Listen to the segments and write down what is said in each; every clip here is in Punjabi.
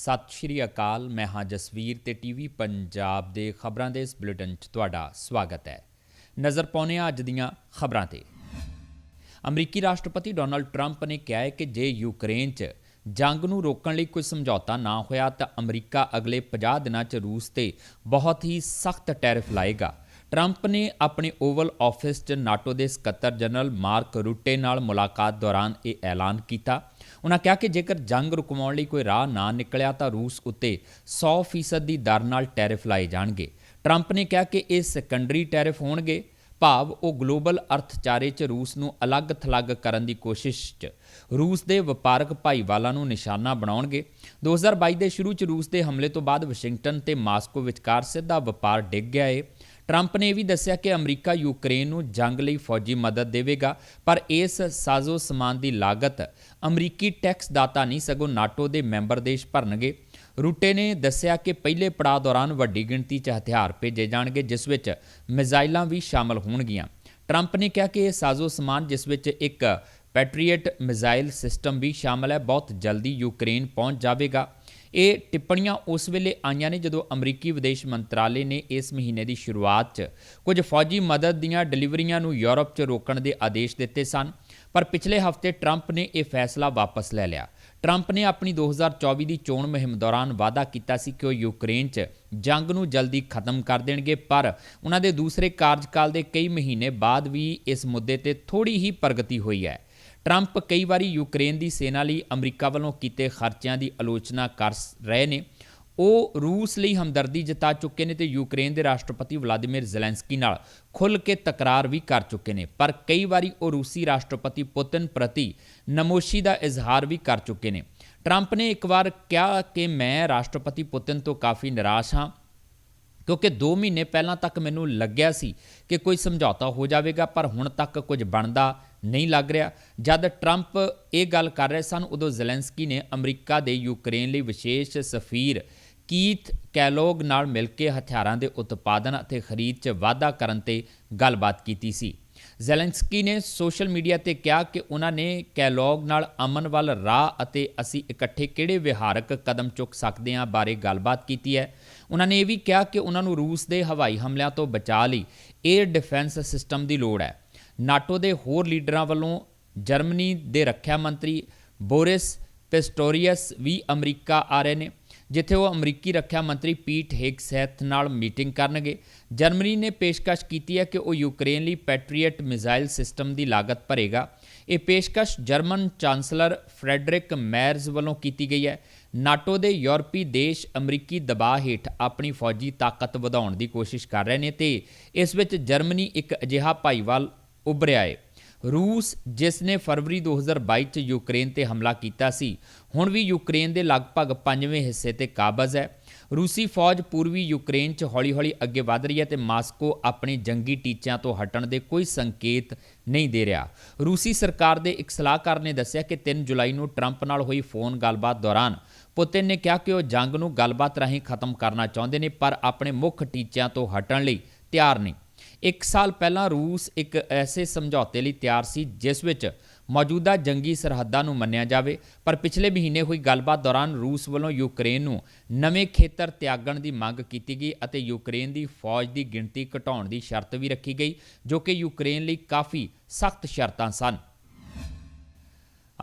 ਸਤਿ ਸ਼੍ਰੀ ਅਕਾਲ, ਮੈਂ ਹਾਂ ਜਸਵੀਰ ਤੇ ਟੀਵੀ ਪੰਜਾਬ ਦੇ ਖਬਰਾਂ ਦੇ ਇਸ ਬੁਲੇਟਿਨ 'ਚ ਤੁਹਾਡਾ ਸਵਾਗਤ ਹੈ। ਨਜ਼ਰ ਪਾਉਂਦੇ ਹਾਂ ਅੱਜ ਦੀਆਂ ਖਬਰਾਂ ਤੇ। ਅਮਰੀਕੀ ਰਾਸ਼ਟਰਪਤੀ ਡੋਨਲਡ ਟਰੰਪ ਨੇ ਕਿਹਾ ਹੈ ਕਿ ਜੇ ਯੂਕਰੇਨ 'ਚ ਜੰਗ ਨੂੰ ਰੋਕਣ ਲਈ ਕੋਈ ਸਮਝੌਤਾ ਨਾ ਹੋਇਆ ਤਾਂ ਅਮਰੀਕਾ ਅਗਲੇ 50 ਦਿਨਾਂ 'ਚ ਰੂਸ ਤੇ ਬਹੁਤ ਹੀ ਸਖਤ ਟੈਰਿਫ ਲਾਏਗਾ। ਟਰੰਪ ਨੇ ਆਪਣੇ ਓਵਲ ਆਫਿਸ 'ਚ ਨਾਟੋ ਦੇ ਸਕੱਤਰ ਜਨਰਲ ਮਾਰਕ ਰੂਟੇ ਨਾਲ ਮੁਲਾਕਾਤ ਦੌਰਾਨ ਇਹ ਐਲਾਨ ਕੀਤਾ। ਉਹਨਾਂ ਕਿਹਾ ਕਿ ਜੇਕਰ ਜੰਗ ਰੁਕਵਾਉਣ ਲਈ ਕੋਈ ਰਾਹ ਨਾ ਨਿਕਲਿਆ ਤਾਂ ਰੂਸ ਉੱਤੇ 100% ਦੀ ਦਰ ਨਾਲ ਟੈਰਿਫ ਲਾਏ ਜਾਣਗੇ। ਟਰੰਪ ਨੇ ਕਿਹਾ ਕਿ ਇਹ ਸੈਕੰਡਰੀ ਟੈਰਿਫ ਹੋਣਗੇ। ਭਾਵ ਉਹ ਗਲੋਬਲ ਅਰਥਚਾਰੇ 'ਚ ਰੂਸ ਨੂੰ ਅਲੱਗ-ਥਲੱਗ ਕਰਨ ਦੀ ਕੋਸ਼ਿਸ਼ 'ਚ ਰੂਸ ਦੇ ਵਪਾਰਕ ਭਾਈਵਾਲਾਂ ਨੂੰ ਨਿਸ਼ਾਨਾ ਬਣਾਉਣਗੇ। 2022 ਦੇ ਸ਼ੁਰੂ 'ਚ ਰੂਸ ਦੇ ਹਮਲੇ ਤੋਂ ਬਾਅਦ ਵਾਸ਼ਿੰਗਟਨ ਤੇ ਮਾਸਕੋ ਵਿਚਕਾਰ ਸਿੱਧਾ ਵਪਾਰ ਡਿੱਗ ਗਿਆ ਏ। ਟਰੰਪ ਨੇ ਇਹ ਵੀ ਦੱਸਿਆ ਕਿ ਅਮਰੀਕਾ ਯੂਕਰੇਨ ਨੂੰ ਜੰਗ ਲਈ ਫੌਜੀ ਮਦਦ ਦੇਵੇਗਾ, ਪਰ ਇਸ ਸਾਜ਼ੋ ਸਮਾਨ ਦੀ ਲਾਗਤ ਅਮਰੀਕੀ ਟੈਕਸ ਦਾਤਾ ਨਹੀਂ, ਸਗੋਂ ਨਾਟੋ ਦੇ ਮੈਂਬਰ ਦੇਸ਼ ਭਰਨਗੇ। ਰੂਟੇ ਨੇ ਦੱਸਿਆ ਕਿ ਪਹਿਲੇ ਪੜਾਅ ਦੌਰਾਨ ਵੱਡੀ ਗਿਣਤੀ 'ਚ ਹਥਿਆਰ ਭੇਜੇ ਜਾਣਗੇ, ਜਿਸ ਵਿੱਚ ਮਿਜ਼ਾਈਲਾਂ ਵੀ ਸ਼ਾਮਲ ਹੋਣਗੀਆਂ। ਟਰੰਪ ਨੇ ਕਿਹਾ ਕਿ ਇਹ ਸਾਜ਼ੋ ਸਮਾਨ, ਜਿਸ ਵਿੱਚ ਇੱਕ ਪੈਟਰੀਅਟ ਮਿਜ਼ਾਈਲ ਸਿਸਟਮ ਵੀ ਸ਼ਾਮਲ ਹੈ, ਬਹੁਤ ਜਲਦੀ ਯੂਕਰੇਨ ਪਹੁੰਚ ਜਾਵੇਗਾ। ਇਹ ਟਿੱਪਣੀਆਂ ਉਸ ਵੇਲੇ ਆਈਆਂ ਨੇ ਜਦੋਂ ਅਮਰੀਕੀ ਵਿਦੇਸ਼ ਮੰਤਰਾਲੇ ਨੇ ਇਸ ਮਹੀਨੇ ਦੀ ਸ਼ੁਰੂਆਤ 'ਚ ਕੁਝ ਫੌਜੀ ਮਦਦ ਦੀਆਂ ਡਿਲੀਵਰੀਆਂ ਨੂੰ ਯੂਰਪ 'ਚ ਰੋਕਣ ਦੇ ਆਦੇਸ਼ ਦਿੱਤੇ ਸਨ। ਪਰ ਪਿਛਲੇ ਹਫ਼ਤੇ ਟਰੰਪ ਨੇ ਇਹ ਫੈਸਲਾ ਵਾਪਸ ਲੈ ਲਿਆ। ਟਰੰਪ ਨੇ ਆਪਣੀ 2024 ਦੀ ਚੋਣ ਮੁਹਿੰਮ ਦੌਰਾਨ ਵਾਅਦਾ ਕੀਤਾ ਸੀ ਕਿ ਉਹ ਯੂਕਰੇਨ 'ਚ ਜੰਗ ਨੂੰ ਜਲਦੀ ਖਤਮ ਕਰ ਦੇਣਗੇ। ਪਰ ਉਹਨਾਂ ਦੇ ਦੂਸਰੇ ਕਾਰਜਕਾਲ ਦੇ ਕਈ ਮਹੀਨੇ ਬਾਅਦ ਵੀ ਇਸ ਮੁੱਦੇ ਤੇ ਥੋੜੀ ਹੀ ਪ੍ਰਗਤੀ ਹੋਈ ਹੈ। ਟਰੰਪ ਕਈ ਵਾਰੀ ਯੂਕਰੇਨ ਦੀ ਸੈਨਾ ਲਈ ਅਮਰੀਕਾ ਵੱਲੋਂ ਕੀਤੇ ਖਰਚਿਆਂ ਦੀ ਆਲੋਚਨਾ ਕਰ ਰਹੇ ਨੇ। ਉਹ ਰੂਸ ਲਈ ਹਮਦਰਦੀ ਜਤਾ ਚੁੱਕੇ ਨੇ ਤੇ ਯੂਕਰੇਨ ਦੇ ਰਾਸ਼ਟਰਪਤੀ ਵਲਾਦੀਮੀਰ ਜ਼ੈਲੈਂਸਕੀ ਨਾਲ ਖੁੱਲ੍ਹ ਕੇ ਤਕਰਾਰ ਵੀ ਕਰ ਚੁੱਕੇ ਨੇ। ਪਰ ਕਈ ਵਾਰੀ ਉਹ ਰੂਸੀ ਰਾਸ਼ਟਰਪਤੀ ਪੁਤਿਨ ਪ੍ਰਤੀ ਨਮੋਸ਼ੀ ਦਾ ਇਜ਼ਹਾਰ ਵੀ ਕਰ ਚੁੱਕੇ ਨੇ। ਟਰੰਪ ਨੇ ਇੱਕ ਵਾਰ ਕਿਹਾ ਕਿ ਮੈਂ ਰਾਸ਼ਟਰਪਤੀ ਪੁਤਿਨ ਤੋਂ ਕਾਫੀ ਨਿਰਾਸ਼ ਹਾਂ, ਕਿਉਂਕਿ 2 ਮਹੀਨੇ ਪਹਿਲਾਂ ਤੱਕ ਮੈਨੂੰ ਲੱਗਿਆ ਸੀ ਕਿ ਕੋਈ ਸਮਝੌਤਾ ਹੋ ਜਾਵੇਗਾ, ਪਰ ਹੁਣ ਤੱਕ ਕੁਝ ਬਣਦਾ ਨਹੀਂ ਲੱਗ ਰਿਹਾ। ਜਦ ਟਰੰਪ ਇਹ ਗੱਲ ਕਰ ਰਹੇ ਸਨ, ਉਦੋਂ ਜ਼ੈਲੈਂਸਕੀ ਨੇ ਅਮਰੀਕਾ ਦੇ ਯੂਕਰੇਨ ਲਈ ਵਿਸ਼ੇਸ਼ ਸਫੀਰ ਕੀਥ ਕੈਲੋਗ ਨਾਲ ਮਿਲ ਕੇ ਹਥਿਆਰਾਂ ਦੇ ਉਤਪਾਦਨ ਅਤੇ ਖਰੀਦ 'ਚ ਵਾਧਾ ਕਰਨ ਤੇ ਗੱਲਬਾਤ ਕੀਤੀ ਸੀ। ਜ਼ੈਲੈਂਸਕੀ ਨੇ ਸੋਸ਼ਲ ਮੀਡੀਆ ਤੇ ਕਿਹਾ ਕਿ ਉਹਨਾਂ ਨੇ ਕੈਲੋਗ ਨਾਲ ਅਮਨ ਵੱਲ ਰਾਹ ਅਤੇ ਅਸੀਂ ਇਕੱਠੇ ਕਿਹੜੇ ਵਿਹਾਰਕ ਕਦਮ ਚੁੱਕ ਸਕਦੇ ਹਾਂ ਬਾਰੇ ਗੱਲਬਾਤ ਕੀਤੀ ਹੈ। ਉਹਨਾਂ ਨੇ ਇਹ ਵੀ ਕਿਹਾ ਕਿ ਉਹਨਾਂ ਨੂੰ ਰੂਸ ਦੇ ਹਵਾਈ ਹਮਲਿਆਂ ਤੋਂ ਬਚਾਅ ਲਈ 에ਅਰ ਡਿਫੈਂਸ ਸਿਸਟਮ ਦੀ ਲੋੜ ਹੈ। ਨਾਟੋ ਦੇ ਹੋਰ ਲੀਡਰਾਂ ਵੱਲੋਂ ਜਰਮਨੀ ਦੇ ਰੱਖਿਆ ਮੰਤਰੀ ਬੋਰਿਸ ਪਿਸਟੋਰੀਅਸ ਵੀ ਅਮਰੀਕਾ ਆ ਰਹੇ ਨੇ, ਜਿੱਥੇ ਉਹ ਅਮਰੀਕੀ ਰੱਖਿਆ ਮੰਤਰੀ ਪੀਟ ਹੈਗਸੈਥ ਨਾਲ ਮੀਟਿੰਗ ਕਰਨਗੇ। ਜਰਮਨੀ ਨੇ ਪੇਸ਼ਕਸ਼ ਕੀਤੀ ਹੈ ਕਿ ਉਹ ਯੂਕਰੇਨ ਲਈ ਪੈਟਰੀਅਟ ਮਿਜ਼ਾਈਲ ਸਿਸਟਮ ਦੀ ਲਾਗਤ ਭਰੇਗਾ। ਇਹ ਪੇਸ਼ਕਸ਼ ਜਰਮਨ ਚਾਂਸਲਰ ਫ੍ਰੈਡਰਿਕ ਮੈਰਜ਼ ਵੱਲੋਂ ਕੀਤੀ ਗਈ ਹੈ। ਨਾਟੋ ਦੇ ਯੂਰਪੀ ਦੇਸ਼ ਅਮਰੀਕੀ ਦਬਾਅ ਹੇਠ ਆਪਣੀ ਫੌਜੀ ਤਾਕਤ ਵਧਾਉਣ ਦੀ ਕੋਸ਼ਿਸ਼ ਕਰ ਰਹੇ ਨੇ ਤੇ ਇਸ ਵਿੱਚ ਜਰਮਨੀ ਇੱਕ ਅਜਿਹਾ ਭਾਈਵਾਲ ਉੱਭਰਿਆ ਹੈ ਰੂਸ, ਜਿਸ ਨੇ ਫਰਵਰੀ 2022 ਚ ਯੂਕਰੇਨ ਤੇ ਹਮਲਾ ਕੀਤਾ ਸੀ, ਹੁਣ ਵੀ ਯੂਕਰੇਨ ਦੇ ਲਗਭਗ ਪੰਜਵੇਂ ਹਿੱਸੇ ਤੇ ਕਾਬਜ਼ ਹੈ। ਰੂਸੀ ਫੌਜ ਪੂਰਬੀ ਯੂਕਰੇਨ 'ਚ ਹੌਲੀ-ਹੌਲੀ ਅੱਗੇ ਵਧ ਰਹੀ ਹੈ ਤੇ ਮਾਸਕੋ ਆਪਣੇ ਜੰਗੀ ਟੀਚਿਆਂ ਤੋਂ ਹਟਣ ਦੇ ਕੋਈ ਸੰਕੇਤ ਨਹੀਂ ਦੇ ਰਿਹਾ। ਰੂਸੀ ਸਰਕਾਰ ਦੇ ਇੱਕ ਸਲਾਹਕਾਰ ਨੇ ਦੱਸਿਆ ਕਿ 3 ਜੁਲਾਈ ਨੂੰ ਟਰੰਪ ਨਾਲ ਹੋਈ ਫੋਨ ਗੱਲਬਾਤ ਦੌਰਾਨ ਪੁਤਿਨ ਨੇ ਕਿਹਾ ਕਿ ਉਹ ਜੰਗ ਨੂੰ ਗੱਲਬਾਤ ਰਾਹੀਂ ਖਤਮ ਕਰਨਾ ਚਾਹੁੰਦੇ ਨੇ, ਪਰ ਆਪਣੇ ਮੁੱਖ ਟੀਚਿਆਂ ਤੋਂ ਹਟਣ ਲਈ ਤਿਆਰ ਨਹੀਂ। ਇੱਕ ਸਾਲ ਪਹਿਲਾਂ ਰੂਸ ਇੱਕ ਐਸੇ ਸਮਝੌਤੇ ਲਈ ਤਿਆਰ ਸੀ, ਜਿਸ ਵਿੱਚ ਮੌਜੂਦਾ ਜੰਗੀ ਸਰਹੱਦਾਂ ਨੂੰ ਮੰਨਿਆ ਜਾਵੇ। ਪਰ ਪਿਛਲੇ ਮਹੀਨੇ ਹੋਈ ਗੱਲਬਾਤ ਦੌਰਾਨ ਰੂਸ ਵੱਲੋਂ ਯੂਕਰੇਨ ਨੂੰ ਨਵੇਂ ਖੇਤਰ ਤਿਆਗਣ ਦੀ ਮੰਗ ਕੀਤੀ ਗਈ ਅਤੇ ਯੂਕਰੇਨ ਦੀ ਫੌਜ ਦੀ ਗਿਣਤੀ ਘਟਾਉਣ ਦੀ ਸ਼ਰਤ ਵੀ ਰੱਖੀ ਗਈ, ਜੋ ਕਿ ਯੂਕਰੇਨ ਲਈ ਕਾਫੀ ਸਖਤ ਸ਼ਰਤਾਂ ਸਨ।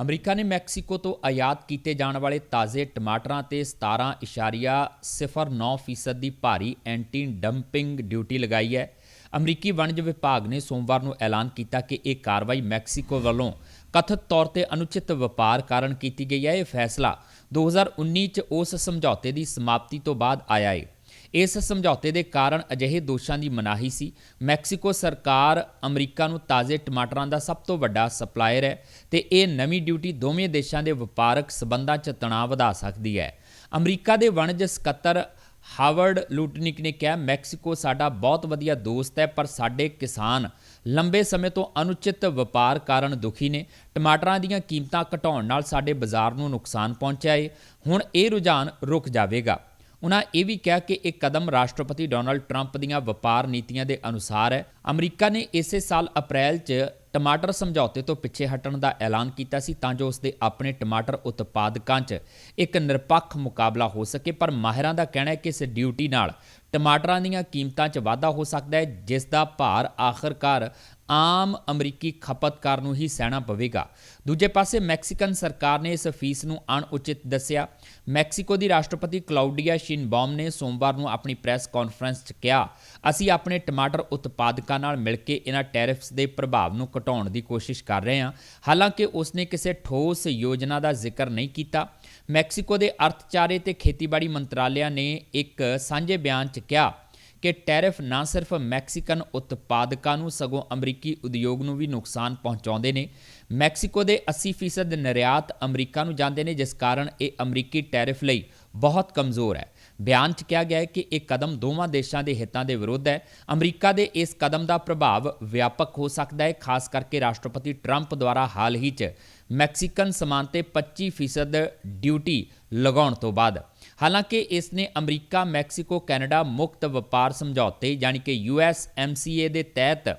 ਅਮਰੀਕਾ ਨੇ ਮੈਕਸੀਕੋ ਤੋਂ ਆਯਾਤ ਕੀਤੇ ਜਾਣ ਵਾਲੇ ਤਾਜ਼ੇ ਟਮਾਟਰਾਂ ਤੇ 17.09% ਦੀ ਭਾਰੀ ਐਂਟੀ ਡੰਪਿੰਗ ਡਿਊਟੀ ਲਗਾਈ ਹੈ। ਅਮਰੀਕੀ ਵਣਜ ਵਿਭਾਗ ਨੇ ਸੋਮਵਾਰ ਨੂੰ ਐਲਾਨ ਕੀਤਾ ਕਿ ਇਹ ਕਾਰਵਾਈ ਮੈਕਸੀਕੋ ਵੱਲੋਂ ਕਥਿਤ ਤੌਰ ਤੇ ਅਨੁਚਿਤ ਵਪਾਰ ਕਾਰਨ ਕੀਤੀ ਗਈ ਹੈ। ਇਹ ਫੈਸਲਾ 2019 ਚ ਉਸ ਸਮਝੌਤੇ ਦੀ ਸਮਾਪਤੀ ਤੋਂ ਬਾਅਦ ਆਇਆ ਹੈ ਇਸ ਸਮਝੌਤੇ ਦੇ ਕਾਰਨ ਅਜਿਹੇ ਦੋਸ਼ਾਂ ਦੀ ਮਨਾਹੀ ਸੀ। ਮੈਕਸੀਕੋ ਸਰਕਾਰ ਅਮਰੀਕਾ ਨੂੰ ਤਾਜ਼ੇ ਟਮਾਟਰਾਂ ਦਾ ਸਭ ਤੋਂ ਵੱਡਾ ਸਪਲਾਇਰ ਹੈ ਤੇ ਇਹ ਨਵੀਂ ਡਿਊਟੀ ਦੋਵੇਂ ਦੇਸ਼ਾਂ ਦੇ ਵਪਾਰਕ ਸਬੰਧਾਂ 'ਚ ਤਣਾਅ ਵਧਾ ਸਕਦੀ ਹੈ। ਅਮਰੀਕਾ ਦੇ ਵਣਜ ਸਕੱਤਰ ਹਾਵਰਡ ਲੂਟਨਿਕ ਨੇ ਕਿਹਾ, ਮੈਕਸੀਕੋ ਸਾਡਾ ਬਹੁਤ ਵਧੀਆ ਦੋਸਤ ਹੈ, ਪਰ ਸਾਡੇ ਕਿਸਾਨ ਲੰਬੇ ਸਮੇਂ ਤੋਂ ਅਨੁਚਿਤ ਵਪਾਰ ਕਾਰਨ ਦੁਖੀ ਨੇ। ਟਮਾਟਰਾਂ ਦੀਆਂ ਕੀਮਤਾਂ ਘਟਾਉਣ ਨਾਲ ਸਾਡੇ ਬਾਜ਼ਾਰ ਨੂੰ ਨੁਕਸਾਨ ਪਹੁੰਚਿਆ ਹੈ ਹੁਣ ਇਹ ਰੁਝਾਨ ਰੁਕ ਜਾਵੇਗਾ। ਉਨ੍ਹਾਂ ਇਹ ਵੀ ਕਿਹਾ ਕਿ ਇਹ ਕਦਮ ਰਾਸ਼ਟਰਪਤੀ ਡੋਨਲਡ ਟਰੰਪ ਦੀਆਂ ਵਪਾਰ ਨੀਤੀਆਂ ਦੇ ਅਨੁਸਾਰ ਹੈ। ਅਮਰੀਕਾ ਨੇ ਇਸੇ ਸਾਲ ਅਪ੍ਰੈਲ 'ਚ ਟਮਾਟਰ ਸਮਝੌਤੇ ਤੋਂ ਪਿੱਛੇ ਹਟਣ ਦਾ ਐਲਾਨ ਕੀਤਾ ਸੀ ਤਾਂ ਜੋ ਉਸਦੇ ਆਪਣੇ ਟਮਾਟਰ ਉਤਪਾਦਕਾਂ 'ਚ ਇੱਕ ਨਿਰਪੱਖ ਮੁਕਾਬਲਾ ਹੋ ਸਕੇ। ਪਰ ਮਾਹਿਰਾਂ ਦਾ ਕਹਿਣਾ ਹੈ ਕਿ ਇਸ ਡਿਊਟੀ ਨਾਲ ਟਮਾਟਰਾਂ ਦੀਆਂ ਕੀਮਤਾਂ 'ਚ ਵਾਧਾ ਹੋ ਸਕਦਾ ਹੈ, ਜਿਸ ਦਾ ਭਾਰ ਆਖਰਕਾਰ ਆਮ ਅਮਰੀਕੀ ਖਪਤਕਾਰ ਨੂੰ ਹੀ ਸਹਿਣਾ ਪਵੇਗਾ। ਦੂਜੇ ਪਾਸੇ ਮੈਕਸੀਕਨ ਸਰਕਾਰ ਨੇ ਇਸ ਫੀਸ ਨੂੰ ਅਣਉਚਿਤ ਦੱਸਿਆ। ਮੈਕਸੀਕੋ ਦੀ ਰਾਸ਼ਟਰਪਤੀ ਕਲਾਉਡੀਆ ਸ਼ਿਨਬਾਮ ਨੇ ਸੋਮਵਾਰ ਨੂੰ ਆਪਣੀ ਪ੍ਰੈਸ ਕਾਨਫਰੰਸ 'ਚ ਕਿਹਾ, ਅਸੀਂ ਆਪਣੇ ਟਮਾਟਰ ਉਤਪਾਦਕਾਂ ਨਾਲ ਮਿਲ ਕੇ ਇਹਨਾਂ ਟੈਰਿਫਸ ਦੇ ਪ੍ਰਭਾਵ ਨੂੰ ਘਟਾਉਣ ਦੀ ਕੋਸ਼ਿਸ਼ ਕਰ ਰਹੇ ਹਾਂ। ਹਾਲਾਂਕਿ ਉਸਨੇ ਕਿਸੇ ਠੋਸ ਯੋਜਨਾ ਦਾ ਜ਼ਿਕਰ ਨਹੀਂ ਕੀਤਾ। ਮੈਕਸੀਕੋ ਦੇ ਅਰਥਚਾਰੇ ਤੇ ਖੇਤੀਬਾੜੀ ਮੰਤਰਾਲਿਆਂ ਨੇ ਇੱਕ ਸਾਂਝੇ ਬਿਆਨ 'ਚ ਕਿਹਾ ਕਿ ਟੈਰਿਫ ਨਾ ਸਿਰਫ ਮੈਕਸੀਕਨ ਉਤਪਾਦਕਾਂ ਨੂੰ ਸਗੋਂ ਅਮਰੀਕੀ ਉਦਯੋਗ ਨੂੰ ਵੀ ਨੁਕਸਾਨ ਪਹੁੰਚਾਉਂਦੇ ਨੇ। ਮੈਕਸੀਕੋ ਦੇ 80% ਨਿਰਯਾਤ ਅਮਰੀਕਾ ਨੂੰ ਜਾਂਦੇ ਨੇ, ਜਿਸ ਕਾਰਨ ਇਹ ਅਮਰੀਕੀ ਟੈਰਿਫ ਲਈ ਬਹੁਤ ਕਮਜ਼ੋਰ ਹੈ। ਬਿਆਨ 'ਚ ਕਿਹਾ ਗਿਆ ਹੈ ਕਿ ਇਹ ਕਦਮ ਦੋਵਾਂ ਦੇਸ਼ਾਂ ਦੇ ਹਿੱਤਾਂ ਦੇ ਵਿਰੁੱਧ ਹੈ। ਅਮਰੀਕਾ ਦੇ ਇਸ ਕਦਮ ਦਾ ਪ੍ਰਭਾਵ ਵਿਆਪਕ ਹੋ ਸਕਦਾ ਹੈ, ਖਾਸ ਕਰਕੇ ਰਾਸ਼ਟਰਪਤੀ ਟਰੰਪ ਦੁਆਰਾ ਹਾਲ ਹੀ 'ਚ ਮੈਕਸੀਕਨ ਸਮਾਨ ਤੇ 25% ਡਿਊਟੀ ਲਗਾਉਣ ਤੋਂ ਬਾਅਦ। ਹਾਲਾਂਕਿ ਇਸ ਨੇ ਅਮਰੀਕਾ, ਮੈਕਸੀਕੋ, ਕੈਨੇਡਾ ਮੁਕਤ ਵਪਾਰ ਸਮਝੌਤੇ ਯਾਨੀ ਕਿ USMCA ਦੇ ਤਹਿਤ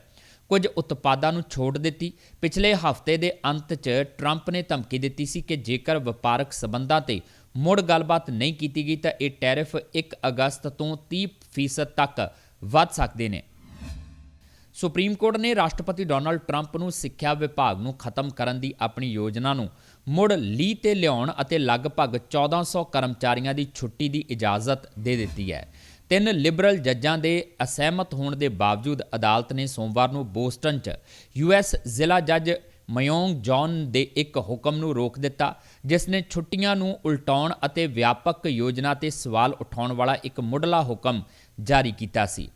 ਕੁਝ ਉਤਪਾਦਾਂ ਨੂੰ ਛੋਟ ਦਿੱਤੀ। ਪਿਛਲੇ ਹਫ਼ਤੇ ਦੇ ਅੰਤ 'ਚ ਟਰੰਪ ਨੇ ਧਮਕੀ ਦਿੱਤੀ ਸੀ ਕਿ ਜੇਕਰ ਵਪਾਰਕ ਸਬੰਧਾਂ ਤੇ ਮੁੜ ਗੱਲਬਾਤ ਨਹੀਂ ਕੀਤੀ ਗਈ ਤਾਂ ਇਹ ਟੈਰਿਫ 1 ਅਗਸਤ ਤੋਂ 30% ਤੱਕ ਵੱਧ ਸਕਦੇ ਨੇ। ਸੁਪਰੀਮ ਕੋਰਟ ਨੇ ਰਾਸ਼ਟਰਪਤੀ ਡੋਨਾਲਡ ਟਰੰਪ ਨੂੰ ਸਿੱਖਿਆ ਵਿਭਾਗ ਨੂੰ ਖਤਮ ਕਰਨ ਦੀ ਆਪਣੀ ਯੋਜਨਾ ਨੂੰ ਮੁੜ ਲੀਹ ਤੇ ਲਿਆਉਣ ਅਤੇ ਲਗਭਗ 1400 ਕਰਮਚਾਰੀਆਂ ਦੀ ਛੁੱਟੀ ਦੀ ਇਜਾਜ਼ਤ ਦੇ ਦਿੱਤੀ ਹੈ। ਤਿੰਨ ਲਿਬਰਲ ਜੱਜਾਂ ਦੇ ਅਸਹਿਮਤ ਹੋਣ ਦੇ ਬਾਵਜੂਦ ਅਦਾਲਤ ਨੇ ਸੋਮਵਾਰ ਨੂੰ ਬੋਸਟਨ 'ਚ ਯੂਐਸ ਜ਼ਿਲ੍ਹਾ ਜੱਜ ਮਯੋਂਗ ਜੌਨ ਦੇ ਇੱਕ ਹੁਕਮ ਨੂੰ ਰੋਕ ਦਿੱਤਾ, ਜਿਸ ਨੇ ਛੁੱਟੀਆਂ ਨੂੰ ਉਲਟਾਉਣ ਅਤੇ ਵਿਆਪਕ ਯੋਜਨਾ ਤੇ ਸਵਾਲ ਉਠਾਉਣ ਵਾਲਾ ਇੱਕ ਮੁੱਢਲਾ ਹੁਕਮ ਜਾਰੀ ਕੀਤਾ ਸੀ।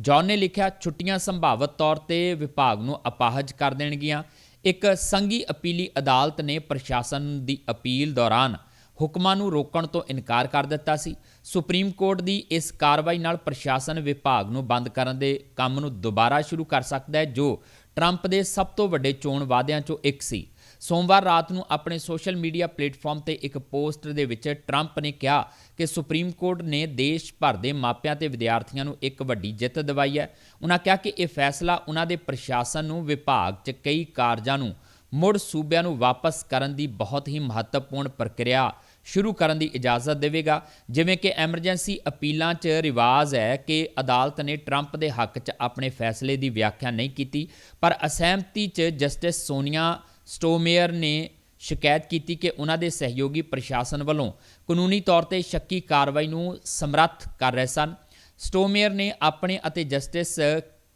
ਜੌਨ ਨੇ ਲਿਖਿਆ, ਛੁੱਟੀਆਂ ਸੰਭਾਵਤ ਤੌਰ ਤੇ ਵਿਭਾਗ ਨੂੰ ਅਪਾਹਜ ਕਰ ਦੇਣਗੀਆਂ। ਇੱਕ ਸੰਘੀ ਅਪੀਲੀ ਅਦਾਲਤ ਨੇ ਪ੍ਰਸ਼ਾਸਨ ਦੀ ਅਪੀਲ ਦੌਰਾਨ ਹੁਕਮਾਂ ਨੂੰ ਰੋਕਣ ਤੋਂ ਇਨਕਾਰ ਕਰ ਦਿੱਤਾ ਸੀ। ਸੁਪਰੀਮ ਕੋਰਟ ਦੀ ਇਸ ਕਾਰਵਾਈ ਨਾਲ ਪ੍ਰਸ਼ਾਸਨ ਵਿਭਾਗ ਨੂੰ ਬੰਦ ਕਰਨ ਦੇ ਕੰਮ ਨੂੰ ਦੁਬਾਰਾ ਸ਼ੁਰੂ ਕਰ ਸਕਦਾ ਹੈ, ਜੋ ਟਰੰਪ ਦੇ ਸਭ ਤੋਂ ਵੱਡੇ ਚੋਣ ਵਾਅਦਿਆਂ ਚੋਂ ਇੱਕ ਸੀ। ਸੋਮਵਾਰ ਰਾਤ ਨੂੰ ਆਪਣੇ ਸੋਸ਼ਲ ਮੀਡੀਆ ਪਲੇਟਫਾਰਮ ਤੇ ਇੱਕ ਪੋਸਟ ਦੇ ਵਿੱਚ ਟਰੰਪ ਨੇ ਕਿਹਾ ਕਿ ਸੁਪਰੀਮ ਕੋਰਟ ਨੇ ਦੇਸ਼ ਭਰ ਦੇ ਮਾਪਿਆਂ ਤੇ ਵਿਦਿਆਰਥੀਆਂ ਨੂੰ ਇੱਕ ਵੱਡੀ ਜਿੱਤ ਦਿਵਾਈ ਹੈ। ਉਹਨਾਂ ਕਿਹਾ ਕਿ ਇਹ ਫੈਸਲਾ ਉਹਨਾਂ ਦੇ ਪ੍ਰਸ਼ਾਸਨ ਨੂੰ, ਵਿਭਾਗ 'ਚ ਕਈ ਕਾਰਜਾਂ ਨੂੰ, ਮੁੜ ਸੂਬਿਆਂ ਨੂੰ ਵਾਪਸ ਕਰਨ ਦੀ ਬਹੁਤ ਹੀ ਮਹੱਤਵਪੂਰਨ ਪ੍ਰਕਿਰਿਆ ਸ਼ੁਰੂ ਕਰਨ ਦੀ ਇਜਾਜ਼ਤ ਦੇਵੇਗਾ। ਜਿਵੇਂ ਕਿ ਐਮਰਜੈਂਸੀ ਅਪੀਲਾਂ 'ਚ ਰਿਵਾਜ ਹੈ ਕਿ ਅਦਾਲਤ ਨੇ ਟਰੰਪ ਦੇ ਹੱਕ 'ਚ ਆਪਣੇ ਫੈਸਲੇ ਦੀ ਵਿਆਖਿਆ ਨਹੀਂ ਕੀਤੀ, ਪਰ ਅਸਹਿਮਤੀ 'ਚ ਜਸਟਿਸ ਸੋਨੀਆ ਸਟੋਮੇਅਰ ਨੇ ਸ਼ਿਕਾਇਤ ਕੀਤੀ ਕਿ ਉਹਨਾਂ ਦੇ ਸਹਿਯੋਗੀ ਪ੍ਰਸ਼ਾਸਨ ਵੱਲੋਂ ਕਾਨੂੰਨੀ ਤੌਰ ਤੇ ਸ਼ੱਕੀ ਕਾਰਵਾਈ ਨੂੰ ਸਮਰੱਥ ਕਰ ਰਹੇ ਸਨ। ਸਟੋਮੇਅਰ ਨੇ ਆਪਣੇ ਅਤੇ ਜਸਟਿਸ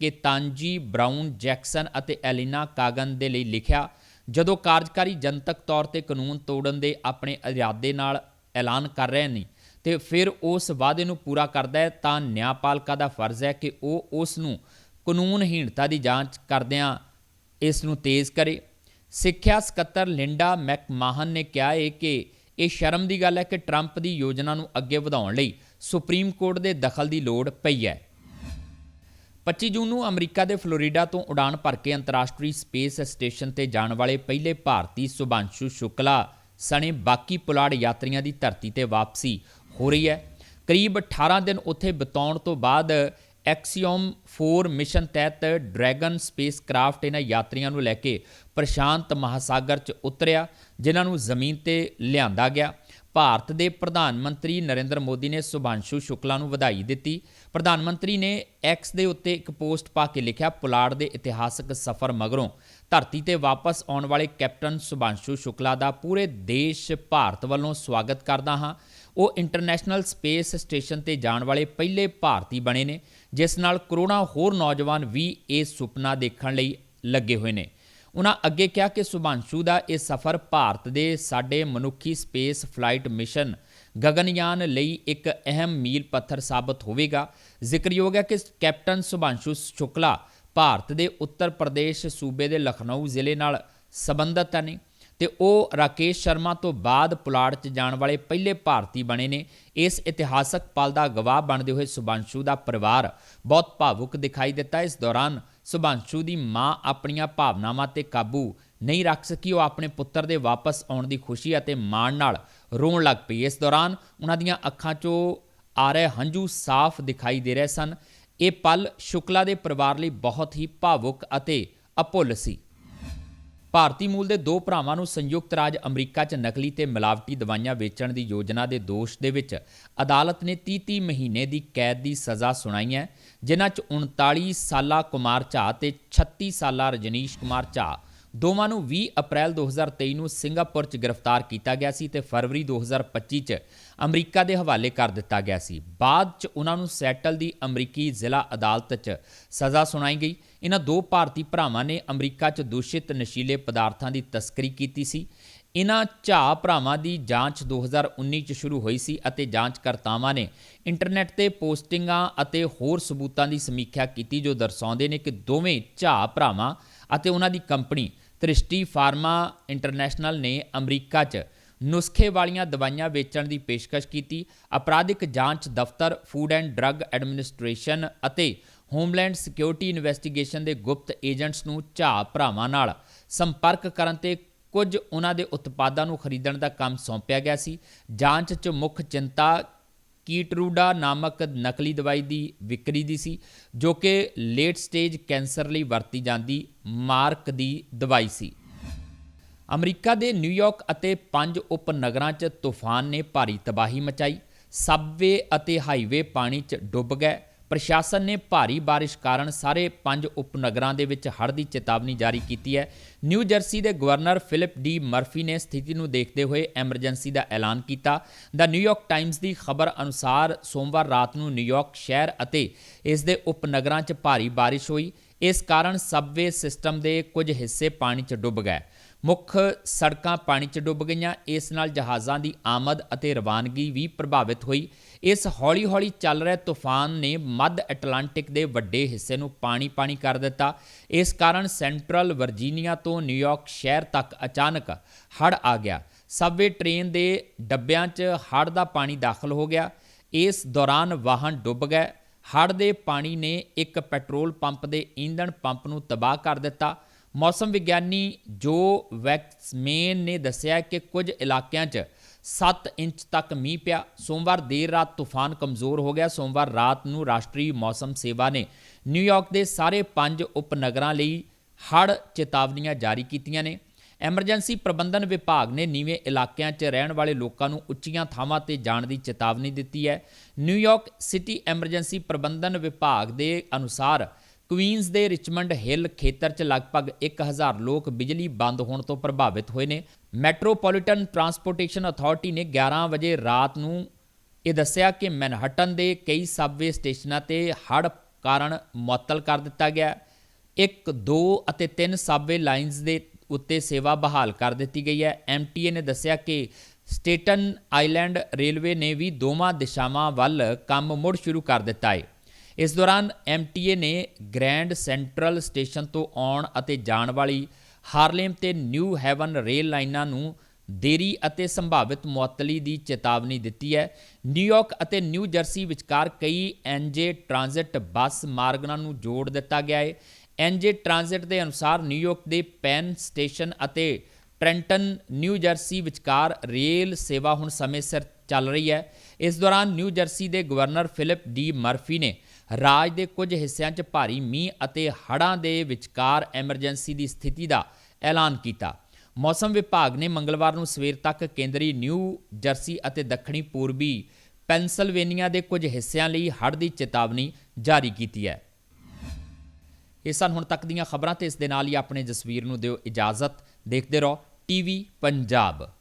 ਕੇਤਾਂਜੀ ਬ੍ਰਾਊਨ, ਜੈਕਸਨ ਅਤੇ ਐਲੀਨਾ ਕਾਗਨ ਦੇ ਲਈ ਲਿਖਿਆ, ਜਦੋਂ ਕਾਰਜਕਾਰੀ ਜਨਤਕ ਤੌਰ ਤੇ ਕਾਨੂੰਨ ਤੋੜਨ ਦੇ ਆਪਣੇ ਇਰਾਦੇ ਨਾਲ ਐਲਾਨ ਕਰ ਰਹੇ ਨੇ ਤੇ ਫਿਰ ਉਸ ਵਾਅਦੇ ਨੂੰ ਪੂਰਾ ਕਰਦਾ ਹੈ, ਤਾਂ ਨਿਆਂਪਾਲਕਾ ਦਾ ਫਰਜ਼ ਹੈ ਕਿ ਉਹ ਉਸ ਨੂੰ ਕਾਨੂੰਨਹੀਣਤਾ ਦੀ ਜਾਂਚ ਕਰਦਿਆਂ ਇਸ ਨੂੰ ਤੇਜ਼ ਕਰੇ। ਸਿੱਖਿਆ ਸਕੱਤਰ ਲਿੰਡਾ ਮੈਕਮਾਹਨ ਨੇ ਕਿਹਾ ਹੈ ਕਿ ਇਹ ਸ਼ਰਮ ਦੀ ਗੱਲ ਹੈ ਕਿ ਟਰੰਪ ਦੀ ਯੋਜਨਾ ਨੂੰ ਅੱਗੇ ਵਧਾਉਣ ਲਈ ਸੁਪਰੀਮ ਕੋਰਟ ਦੇ ਦਖਲ ਦੀ ਲੋੜ ਪਈ ਹੈ। 25 ਜੂਨ ਨੂੰ ਅਮਰੀਕਾ ਦੇ ਫਲੋਰੀਡਾ ਤੋਂ ਉਡਾਨ ਭਰ ਕੇ ਅੰਤਰਰਾਸ਼ਟਰੀ ਸਪੇਸ ਸਟੇਸ਼ਨ ਤੇ ਜਾਣ ਵਾਲੇ ਪਹਿਲੇ ਭਾਰਤੀ ਸੁਭਾਂਸ਼ੂ ਸ਼ੁਕਲਾ ਸਣੇ ਬਾਕੀ ਪੁਲਾੜ ਯਾਤਰੀਆਂ ਦੀ ਧਰਤੀ ਤੇ ਵਾਪਸੀ ਹੋ ਰਹੀ ਹੈ। ਕਰੀਬ 18 ਦਿਨ ਉੱਥੇ ਬਿਤਾਉਣ ਤੋਂ ਬਾਅਦ ਐਕਸੀਓਮ 4 ਮਿਸ਼ਨ ਤਹਿਤ ਡਰੈਗਨ ਸਪੇਸ ਕਰਾਫਟ ਇਹਨਾਂ ਯਾਤਰੀਆਂ ਨੂੰ ਲੈ ਕੇ ਪ੍ਰਸ਼ਾਂਤ ਮਹਾਸਾਗਰ 'ਚ ਉਤਰਿਆ, ਜਿਨ੍ਹਾਂ ਨੂੰ ਜ਼ਮੀਨ ਤੇ ਲਿਆਂਦਾ ਗਿਆ। ਭਾਰਤ ਦੇ ਪ੍ਰਧਾਨ ਮੰਤਰੀ ਨਰਿੰਦਰ ਮੋਦੀ ਨੇ ਸੁਭਾਂਸ਼ੂ ਸ਼ੁਕਲਾ ਨੂੰ ਵਧਾਈ ਦਿੱਤੀ। ਪ੍ਰਧਾਨ ਮੰਤਰੀ ਨੇ ਐਕਸ ਦੇ ਉੱਤੇ ਇੱਕ ਪੋਸਟ ਪਾ ਕੇ ਲਿਖਿਆ, ਪੁਲਾੜ ਦੇ ਇਤਿਹਾਸਕ ਸਫ਼ਰ ਮਗਰੋਂ ਧਰਤੀ ਤੇ ਵਾਪਸ ਆਉਣ ਵਾਲੇ ਕੈਪਟਨ ਸੁਭਾਂਸ਼ੂ ਸ਼ੁਕਲਾ ਦਾ ਪੂਰੇ ਦੇਸ਼ ਭਾਰਤ ਵੱਲੋਂ ਸਵਾਗਤ ਕਰਦਾ ਹਾਂ। ਉਹ ਇੰਟਰਨੈਸ਼ਨਲ ਸਪੇਸ ਸਟੇਸ਼ਨ ਤੇ ਜਾਣ ਵਾਲੇ ਪਹਿਲੇ ਭਾਰਤੀ ਬਣੇ ਨੇ। ਜਿਸ ਨਾਲ ਕਰੋੜਾਂ ਹੋਰ ਨੌਜਵਾਨ ਵੀ ਇਹ ਸੁਪਨਾ ਦੇਖਣ ਲਈ ਲੱਗੇ ਹੋਏ ਨੇ। ਉਹਨਾਂ ਅੱਗੇ ਕਿਹਾ ਕਿ ਸੁਭਾਂਸ਼ੂ ਦਾ ਇਹ ਸਫ਼ਰ ਭਾਰਤ ਦੇ ਸਾਡੇ ਮਨੁੱਖੀ ਸਪੇਸ ਫਲਾਈਟ ਮਿਸ਼ਨ ਗਗਨਯਾਨ ਲਈ ਇੱਕ ਅਹਿਮ ਮੀਲ ਪੱਥਰ ਸਾਬਤ ਹੋਵੇਗਾ। ਜ਼ਿਕਰਯੋਗ ਹੈ ਕਿ ਕੈਪਟਨ ਸੁਭਾਂਸ਼ੂ ਸ਼ੁਕਲਾ ਭਾਰਤ ਦੇ ਉੱਤਰ ਪ੍ਰਦੇਸ਼, ਸੂਬੇ ਦੇ ਲਖਨਊ ਜ਼ਿਲ੍ਹੇ ਨਾਲ ਸੰਬੰਧਤ ਨੇ। ਤੇ ਉਹ ਰਾਕੇਸ਼ ਸ਼ਰਮਾ ਤੋਂ ਬਾਅਦ ਪੁਲਾੜ 'ਚ ਜਾਣ ਵਾਲੇ ਪਹਿਲੇ ਭਾਰਤੀ ਬਣੇ ਨੇ। ਇਸ ਇਤਿਹਾਸਕ ਪਲ ਦਾ ਗਵਾਹ ਬਣਦੇ ਹੋਏ ਸੁਭਾਂਸ਼ੂ ਦਾ ਪਰਿਵਾਰ ਬਹੁਤ ਭਾਵੁਕ ਦਿਖਾਈ ਦਿੱਤਾ। ਇਸ ਦੌਰਾਨ ਸੁਭਾਂਸ਼ੂ ਦੀ ਮਾਂ ਆਪਣੀਆਂ ਭਾਵਨਾਵਾਂ ਤੇ ਕਾਬੂ ਨਹੀਂ ਰੱਖ ਸਕੀ। ਉਹ ਆਪਣੇ ਪੁੱਤਰ ਦੇ ਵਾਪਸ ਆਉਣ ਦੀ ਖੁਸ਼ੀ ਅਤੇ ਮਾਣ ਨਾਲ ਰੋਣ ਲੱਗ ਪਈ। ਇਸ ਦੌਰਾਨ ਉਹਨਾਂ ਦੀਆਂ ਅੱਖਾਂ 'ਚੋਂ ਆ ਰਹੇ ਹੰਝੂ ਸਾਫ਼ ਦਿਖਾਈ ਦੇ ਰਹੇ ਸਨ। ਇਹ ਪਲ ਸ਼ੁਕਲਾ ਦੇ ਪਰਿਵਾਰ ਲਈ ਬਹੁਤ ਹੀ ਭਾਵੁਕ ਅਤੇ ਅਭੁੱਲ ਸੀ। ਭਾਰਤੀ ਮੂਲ ਦੇ ਦੋ ਭਰਾਵਾਂ ਨੂੰ ਸੰਯੁਕਤ ਰਾਜ ਅਮਰੀਕਾ 'ਚ ਨਕਲੀ ਤੇ ਮਿਲਾਵਟੀ ਦਵਾਈਆਂ ਵੇਚਣ ਦੀ ਯੋਜਨਾ ਦੇ ਦੋਸ਼ ਦੇ ਵਿੱਚ ਅਦਾਲਤ ਨੇ 30-30 ਮਹੀਨੇ ਦੀ ਕੈਦ ਦੀ ਸਜ਼ਾ ਸੁਣਾਈ ਹੈ, ਜਿਨ੍ਹਾਂ 'ਚ 39 ਸਾਲਾ ਕੁਮਾਰ ਝਾ ਤੇ 36 ਸਾਲਾ ਰਜਨੀਸ਼ ਕੁਮਾਰ ਝਾ ਦੋਵਾਂ ਨੂੰ 20 ਅਪ੍ਰੈਲ 2023 ਨੂੰ ਸਿੰਗਾਪੁਰ 'ਚ ਗ੍ਰਿਫਤਾਰ ਕੀਤਾ ਗਿਆ ਸੀ ਤੇ ਫਰਵਰੀ 2025 'ਚ ਅਮਰੀਕਾ ਦੇ ਹਵਾਲੇ ਕਰ ਦਿੱਤਾ ਗਿਆ ਸੀ। ਬਾਅਦ 'ਚ ਉਹਨਾਂ ਨੂੰ ਸੈਟਲ ਦੀ ਅਮਰੀਕੀ ਜ਼ਿਲ੍ਹਾ ਅਦਾਲਤ 'ਚ ਸਜ਼ਾ ਸੁਣਾਈ ਗਈ। ਇਹਨਾਂ ਦੋ ਭਾਰਤੀ ਭਰਾਵਾਂ ਨੇ ਅਮਰੀਕਾ 'ਚ ਦੂਸ਼ਿਤ ਨਸ਼ੀਲੇ ਪਦਾਰਥਾਂ ਦੀ ਤਸਕਰੀ ਕੀਤੀ ਸੀ। ਇਹਨਾਂ ਝਾ ਭਰਾਵਾਂ ਦੀ ਜਾਂਚ 2019 ਚ ਸ਼ੁਰੂ ਹੋਈ ਸੀ ਅਤੇ ਜਾਂਚਕਰਤਾਵਾਂ ਨੇ ਇੰਟਰਨੈਟ ਤੇ ਪੋਸਟਿੰਗਾਂ ਅਤੇ ਹੋਰ ਸਬੂਤਾਂ ਦੀ ਸਮੀਖਿਆ ਕੀਤੀ ਜੋ ਦਰਸਾਉਂਦੇ ਨੇ ਕਿ ਦੋਵੇਂ ਝਾ ਭਰਾਵਾਂ ਅਤੇ ਉਹਨਾਂ ਦੀ ਕੰਪਨੀ ਤ੍ਰਿਸ਼ਟੀ ਫਾਰਮਾ ਇੰਟਰਨੈਸ਼ਨਲ ਨੇ ਅਮਰੀਕਾ 'ਚ ਨੁਸਖੇ ਵਾਲੀਆਂ ਦਵਾਈਆਂ ਵੇਚਣ ਦੀ ਪੇਸ਼ਕਸ਼ ਕੀਤੀ। ਅਪਰਾਧਿਕ ਜਾਂਚ ਦਫ਼ਤਰ, ਫੂਡ ਐਂਡ ਡਰੱਗ ਐਡਮਿਨਿਸਟ੍ਰੇਸ਼ਨ ਅਤੇ ਹੋਮਲੈਂਡ ਸਿਕਿਉਰਿਟੀ ਇਨਵੈਸਟੀਗੇਸ਼ਨ ਦੇ ਗੁਪਤ ਏਜੰਟਸ ਨੂੰ ਝਾ ਭਰਾਵਾਂ ਨਾਲ ਸੰਪਰਕ ਕਰਨ ਤੇ ਕੁਝ ਉਹਨਾਂ ਦੇ ਉਤਪਾਦਾਂ ਨੂੰ ਖਰੀਦਣ ਦਾ ਕੰਮ ਸੌਂਪਿਆ ਗਿਆ ਸੀ। ਜਾਂਚ 'ਚ ਮੁੱਖ ਚਿੰਤਾ ਕੀਟਰੂਡਾ ਨਾਮਕ ਨਕਲੀ ਦਵਾਈ ਦੀ ਵਿਕਰੀ ਦੀ ਸੀ, ਜੋ ਕਿ ਲੇਟ ਸਟੇਜ ਕੈਂਸਰ ਲਈ ਵਰਤੀ ਜਾਂਦੀ ਮਾਰਕ ਦੀ ਦਵਾਈ ਸੀ। ਅਮਰੀਕਾ ਦੇ ਨਿਊਯਾਰਕ ਅਤੇ ਪੰਜ ਉਪਨਗਰਾਂ 'ਚ ਤੂਫਾਨ ਨੇ ਭਾਰੀ ਤਬਾਹੀ ਮਚਾਈ। ਸਬਵੇ ਅਤੇ ਹਾਈਵੇ ਪਾਣੀ 'ਚ ਡੁੱਬ ਗਏ। ਪ੍ਰਸ਼ਾਸਨ ਨੇ ਭਾਰੀ ਬਾਰਿਸ਼ ਕਾਰਨ ਸਾਰੇ ਪੰਜ ਉਪਨਗਰਾਂ ਦੇ ਵਿੱਚ ਹੜ੍ਹ ਦੀ ਚੇਤਾਵਨੀ ਜਾਰੀ ਕੀਤੀ ਹੈ। ਨਿਊ ਜਰਸੀ ਦੇ ਗਵਰਨਰ ਫਿਲਿਪ ਡੀ ਮਰਫੀ ਨੇ ਸਥਿਤੀ ਨੂੰ ਦੇਖਦੇ ਹੋਏ ਐਮਰਜੈਂਸੀ ਦਾ ਐਲਾਨ ਕੀਤਾ। ਦਾ ਨਿਊਯਾਰਕ ਟਾਈਮਜ਼ ਦੀ ਖਬਰ ਅਨੁਸਾਰ ਸੋਮਵਾਰ ਰਾਤ ਨੂੰ ਨਿਊਯਾਰਕ ਸ਼ਹਿਰ ਅਤੇ ਇਸ ਦੇ ਉਪਨਗਰਾਂ 'ਚ ਭਾਰੀ ਬਾਰਿਸ਼ ਹੋਈ। ਇਸ ਕਾਰਨ ਸਬਵੇ ਸਿਸਟਮ ਦੇ ਕੁਝ ਹਿੱਸੇ ਪਾਣੀ 'ਚ ਡੁੱਬ ਗਏ। ਮੁੱਖ ਸੜਕਾਂ ਪਾਣੀ 'ਚ ਡੁੱਬ ਗਈਆਂ। ਇਸ ਨਾਲ ਜਹਾਜ਼ਾਂ ਦੀ ਆਮਦ ਅਤੇ ਰਵਾਨਗੀ ਵੀ ਪ੍ਰਭਾਵਿਤ ਹੋਈ। ਇਸ ਹੌਲੀ-ਹੌਲੀ ਚੱਲ ਰਹੇ ਤੂਫਾਨ ਨੇ ਮੱਧ ਐਟਲਾਂਟਿਕ ਦੇ ਵੱਡੇ ਹਿੱਸੇ ਨੂੰ ਪਾਣੀ-ਪਾਣੀ ਕਰ ਦਿੱਤਾ। ਇਸ ਕਾਰਨ ਸੈਂਟਰਲ ਵਰਜੀਨੀਆ ਤੋਂ ਨਿਊਯਾਰਕ ਸ਼ਹਿਰ ਤੱਕ ਅਚਾਨਕ ਹੜ੍ਹ ਆ ਗਿਆ। ਸਬਵੇ ਟ੍ਰੇਨ ਦੇ ਡੱਬਿਆਂ 'ਚ ਹੜ੍ਹ ਦਾ ਪਾਣੀ ਦਾਖਲ ਹੋ ਗਿਆ। ਇਸ ਦੌਰਾਨ ਵਾਹਨ ਡੁੱਬ ਗਏ। ਹੜ੍ਹ ਦੇ ਪਾਣੀ ਨੇ ਇੱਕ ਪੈਟਰੋਲ ਪੰਪ ਦੇ ਈਂਧਣ ਪੰਪ ਨੂੰ ਤਬਾਹ ਕਰ ਦਿੱਤਾ। ਮੌਸਮ ਵਿਗਿਆਨੀ ਜੋ ਵੈਕਸਮੇਨ ਨੇ ਦੱਸਿਆ ਕਿ ਕੁਝ ਇਲਾਕਿਆਂ 'ਚ 7 ਇੰਚ ਤੱਕ ਮੀਂਹ ਪਿਆ। ਸੋਮਵਾਰ ਦੇਰ ਰਾਤ ਤੂਫਾਨ ਕਮਜ਼ੋਰ ਹੋ ਗਿਆ। ਸੋਮਵਾਰ ਰਾਤ ਨੂੰ ਰਾਸ਼ਟਰੀ ਮੌਸਮ ਸੇਵਾ ਨੇ ਨਿਊਯਾਰਕ ਦੇ ਸਾਰੇ ਪੰਜ ਉਪਨਗਰਾਂ ਲਈ ਹੜ੍ਹ ਚੇਤਾਵਨੀਆਂ ਜਾਰੀ ਕੀਤੀਆਂ ਨੇ। ਐਮਰਜੈਂਸੀ ਪ੍ਰਬੰਧਨ ਵਿਭਾਗ ਨੇ ਨੀਵੇਂ ਇਲਾਕਿਆਂ 'ਚ ਰਹਿਣ ਵਾਲੇ ਲੋਕਾਂ ਨੂੰ ਉੱਚੀਆਂ ਥਾਵਾਂ ਤੇ ਜਾਣ ਦੀ ਚੇਤਾਵਨੀ ਦਿੱਤੀ ਹੈ। ਨਿਊਯਾਰਕ ਸਿਟੀ ਐਮਰਜੈਂਸੀ ਪ੍ਰਬੰਧਨ ਵਿਭਾਗ ਦੇ ਅਨੁਸਾਰ ਕੁਈਨਜ਼ ਦੇ ਰਿਚਮੰਡ ਹਿੱਲ ਖੇਤਰ 'ਚ ਲਗਭਗ 1000 ਲੋਕ ਬਿਜਲੀ ਬੰਦ ਹੋਣ ਤੋਂ ਪ੍ਰਭਾਵਿਤ ਹੋਏ ਨੇ। ਮੈਟਰੋਪੋਲੀਟਨ ਟਰਾਂਸਪੋਰਟੇਸ਼ਨ ਅਥਾਰਟੀ ਨੇ 11 ਵਜੇ ਰਾਤ ਨੂੰ ਇਹ ਦੱਸਿਆ ਕਿ ਮੈਨਹਟਨ ਦੇ ਕਈ ਸਬਵੇ ਸਟੇਸ਼ਨਾਂ ਤੇ ਹੜ੍ਹ ਕਾਰਨ ਮੁਅੱਤਲ ਕਰ ਦਿੱਤਾ ਗਿਆ 1 2 ਅਤੇ 3 ਸਬਵੇ ਲਾਈਨਸ ਦੇ ਉੱਤੇ ਸੇਵਾ ਬਹਾਲ ਕਰ ਦਿੱਤੀ ਗਈ ਹੈ। ਐਮਟੀਏ ਨੇ ਦੱਸਿਆ ਕਿ ਸਟੇਟਨ ਆਈਲੈਂਡ ਰੇਲਵੇ ਨੇ ਵੀ ਦੋਵਾਂ ਦਿਸ਼ਾਵਾਂ ਵੱਲ ਕੰਮ ਮੁੜ ਸ਼ੁਰੂ ਕਰ ਦਿੱਤਾ ਹੈ। ਇਸ ਦੌਰਾਨ ਐਮਟੀਏ ਨੇ ਗ੍ਰੈਂਡ ਸੈਂਟਰਲ ਸਟੇਸ਼ਨ ਤੋਂ ਆਉਣ ਅਤੇ ਜਾਣ ਵਾਲੀ ਹਾਰਲੇਮ ਤੇ ਨਿਊ ਹੈਵਨ ਰੇਲ ਲਾਈਨਾਂ ਨੂੰ ਦੇਰੀ ਅਤੇ ਸੰਭਾਵਿਤ ਮੁਅੱਤਲੀ ਦੀ ਚੇਤਾਵਨੀ ਦਿੱਤੀ ਹੈ। ਨਿਊਯਾਰਕ ਅਤੇ ਨਿਊ ਜਰਸੀ ਵਿਚਕਾਰ ਕਈ ਐਨਜੇ ਟ੍ਰਾਂਜ਼ਿਟ ਬੱਸ ਮਾਰਗਾਂ ਨੂੰ ਜੋੜ ਦਿੱਤਾ ਗਿਆ ਹੈ। ਐਨਜੇ ਟ੍ਰਾਂਜ਼ਿਟ ਦੇ ਅਨੁਸਾਰ ਨਿਊਯਾਰਕ ਦੇ ਪੈਨ ਸਟੇਸ਼ਨ ਅਤੇ ਟ੍ਰੈਂਟਨ ਨਿਊ ਜਰਸੀ ਵਿਚਕਾਰ ਰੇਲ ਸੇਵਾ ਹੁਣ ਸਮੇਂ ਸਿਰ ਚੱਲ ਰਹੀ ਹੈ। ਇਸ ਦੌਰਾਨ ਨਿਊ ਜਰਸੀ ਦੇ ਗਵਰਨਰ ਫਿਲਿਪ ਡੀ ਮਰਫੀ ਨੇ ਰਾਜ ਦੇ ਕੁਝ ਹਿੱਸਿਆਂ 'ਚ ਭਾਰੀ ਮੀਂਹ ਅਤੇ ਹੜ੍ਹਾਂ ਦੇ ਵਿਚਕਾਰ ਐਮਰਜੈਂਸੀ ਦੀ ਸਥਿਤੀ ਦਾ ਐਲਾਨ ਕੀਤਾ। ਮੌਸਮ ਵਿਭਾਗ ਨੇ ਮੰਗਲਵਾਰ ਨੂੰ ਸਵੇਰ ਤੱਕ ਕੇਂਦਰੀ ਨਿਊ ਜਰਸੀ ਅਤੇ ਦੱਖਣੀ ਪੂਰਬੀ ਪੈਨਸਲਵੇਨੀਆ ਦੇ ਕੁਝ ਹਿੱਸਿਆਂ ਲਈ ਹੜ੍ਹ ਦੀ ਚੇਤਾਵਨੀ ਜਾਰੀ ਕੀਤੀ ਹੈ। ਇਹ ਸਨ ਹੁਣ ਤੱਕ ਦੀਆਂ ਖਬਰਾਂ ਤੇ ਇਸ ਦੇ ਨਾਲ ਹੀ ਆਪਣੇ ਜਸਵੀਰ ਨੂੰ ਦਿਓ ਇਜਾਜ਼ਤ। ਦੇਖਦੇ ਰਹੋ ਟੀਵੀ ਪੰਜਾਬ।